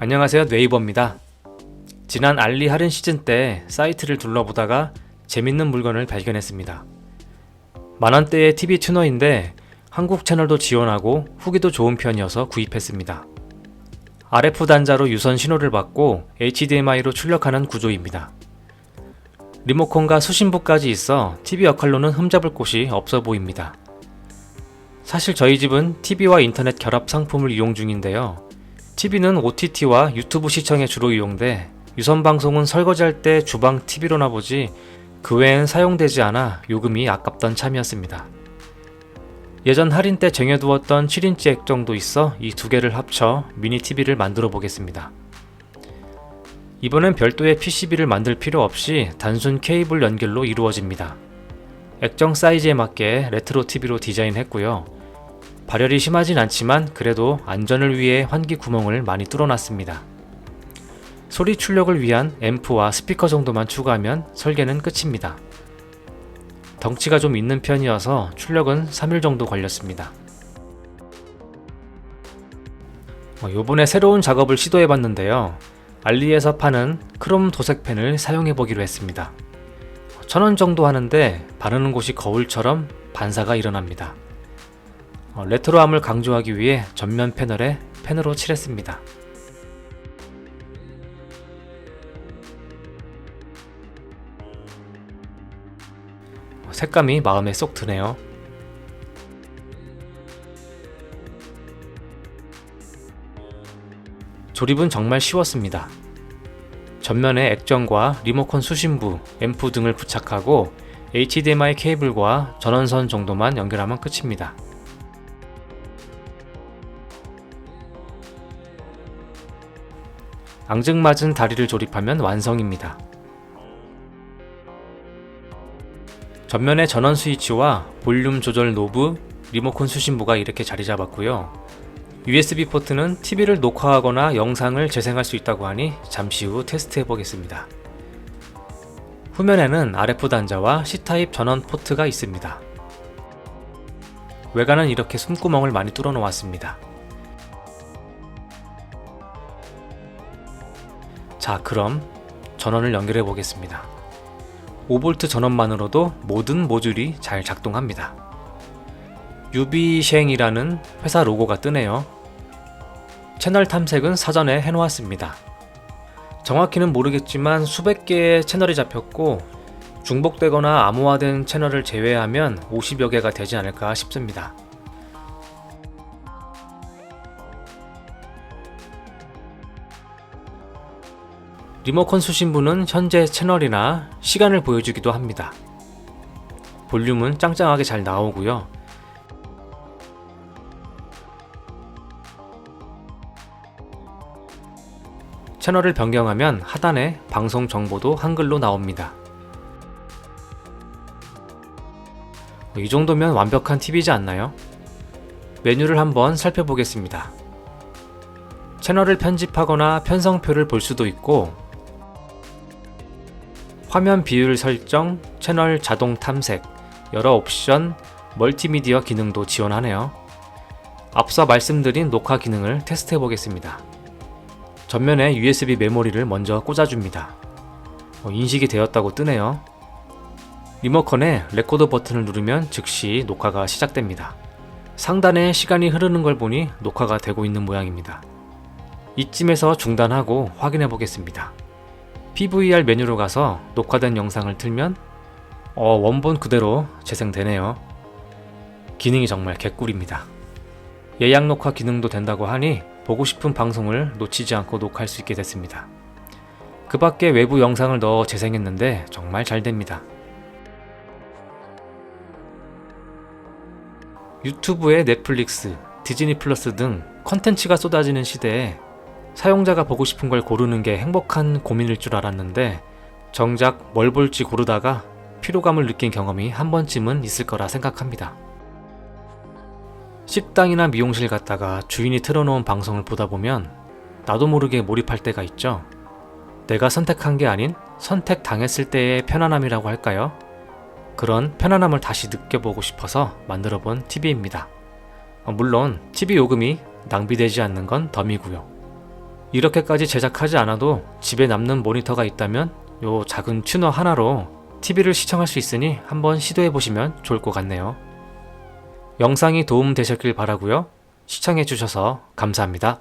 안녕하세요 네이버입니다. 지난 알리 할인 시즌 때 사이트를 둘러보다가 재밌는 물건을 발견했습니다. 만원대의 TV 튜너인데 한국 채널도 지원하고 후기도 좋은 편이어서 구입했습니다. RF 단자로 유선 신호를 받고 HDMI로 출력하는 구조입니다. 리모컨과 수신부까지 있어 TV 역할로는 흠잡을 곳이 없어 보입니다. 사실 저희 집은 TV와 인터넷 결합 상품을 이용 중인데요. TV는 OTT와 유튜브 시청에 주로 이용돼 유선 방송은 설거지할 때 주방 TV로나 보지 그 외엔 사용되지 않아 요금이 아깝던 참이었습니다. 예전 할인 때 쟁여두었던 7인치 액정도 있어 이 두 개를 합쳐 미니 TV를 만들어 보겠습니다. 이번엔 별도의 PCB를 만들 필요 없이 단순 케이블 연결로 이루어집니다. 액정 사이즈에 맞게 레트로 TV로 디자인했고요. 발열이 심하진 않지만 그래도 안전을 위해 환기 구멍을 많이 뚫어놨습니다. 소리 출력을 위한 앰프와 스피커 정도만 추가하면 설계는 끝입니다. 덩치가 좀 있는 편이어서 출력은 3일 정도 걸렸습니다. 어, 요번에 새로운 작업을 시도해봤는데요. 알리에서 파는 크롬 도색펜을 사용해보기로 했습니다. 천원 정도 하는데 바르는 곳이 거울처럼 반사가 일어납니다. 어, 레트로함을 강조하기 위해 전면 패널에 펜으로 칠했습니다. 어, 색감이 마음에 쏙 드네요. 조립은 정말 쉬웠습니다. 전면에 액정과 리모컨 수신부, 앰프 등을 부착하고 HDMI 케이블과 전원선 정도만 연결하면 끝입니다. 앙증맞은 다리를 조립하면 완성입니다. 전면에 전원 스위치와 볼륨 조절 노브, 리모컨 수신부가 이렇게 자리 잡았고요. USB 포트는 TV를 녹화하거나 영상을 재생할 수 있다고 하니 잠시 후 테스트 해 보겠습니다. 후면에는 RF 단자와 C타입 전원 포트가 있습니다. 외관은 이렇게 숨구멍을 많이 뚫어 놓았습니다. 자, 그럼 전원을 연결해 보겠습니다. 5V 전원만으로도 모든 모듈이 잘 작동합니다. 유비셴이라는 회사 로고가 뜨네요. 채널 탐색은 사전에 해놓았습니다. 정확히는 모르겠지만 수백 개의 채널이 잡혔고 중복되거나 암호화된 채널을 제외하면 50여 개가 되지 않을까 싶습니다. 리모컨 수신부는 현재 채널이나 시간을 보여주기도 합니다. 볼륨은 짱짱하게 잘 나오고요. 채널을 변경하면 하단에 방송 정보도 한글로 나옵니다. 이 정도면 완벽한 팁이지 않나요? 메뉴를 한번 살펴보겠습니다. 채널을 편집하거나 편성표를 볼 수도 있고 화면 비율 설정, 채널 자동 탐색, 여러 옵션, 멀티미디어 기능도 지원하네요. 앞서 말씀드린 녹화 기능을 테스트해 보겠습니다. 전면에 USB 메모리를 먼저 꽂아줍니다. 어, 인식이 되었다고 뜨네요. 리모컨에 레코더 버튼을 누르면 즉시 녹화가 시작됩니다. 상단에 시간이 흐르는 걸 보니 녹화가 되고 있는 모양입니다. 이쯤에서 중단하고 확인해 보겠습니다. PVR 메뉴로 가서 녹화된 영상을 틀면 어, 원본 그대로 재생되네요. 기능이 정말 개꿀입니다. 예약 녹화 기능도 된다고 하니 보고 싶은 방송을 놓치지 않고 녹화할 수 있게 됐습니다. 그 밖에 외부 영상을 넣어 재생했는데 정말 잘 됩니다. 유튜브에 넷플릭스, 디즈니 플러스 등 컨텐츠가 쏟아지는 시대에 사용자가 보고 싶은 걸 고르는 게 행복한 고민일 줄 알았는데 정작 뭘 볼지 고르다가 피로감을 느낀 경험이 한 번쯤은 있을 거라 생각합니다. 식당이나 미용실 갔다가 주인이 틀어놓은 방송을 보다 보면 나도 모르게 몰입할 때가 있죠. 내가 선택한 게 아닌 선택당했을 때의 편안함이라고 할까요? 그런 편안함을 다시 느껴보고 싶어서 만들어 본 TV입니다. 물론 TV 요금이 낭비되지 않는 건 덤이고요. 이렇게까지 제작하지 않아도 집에 남는 모니터가 있다면 요 작은 튜너 하나로 TV를 시청할 수 있으니 한번 시도해 보시면 좋을 것 같네요. 영상이 도움 되셨길 바라고요. 시청해 주셔서 감사합니다.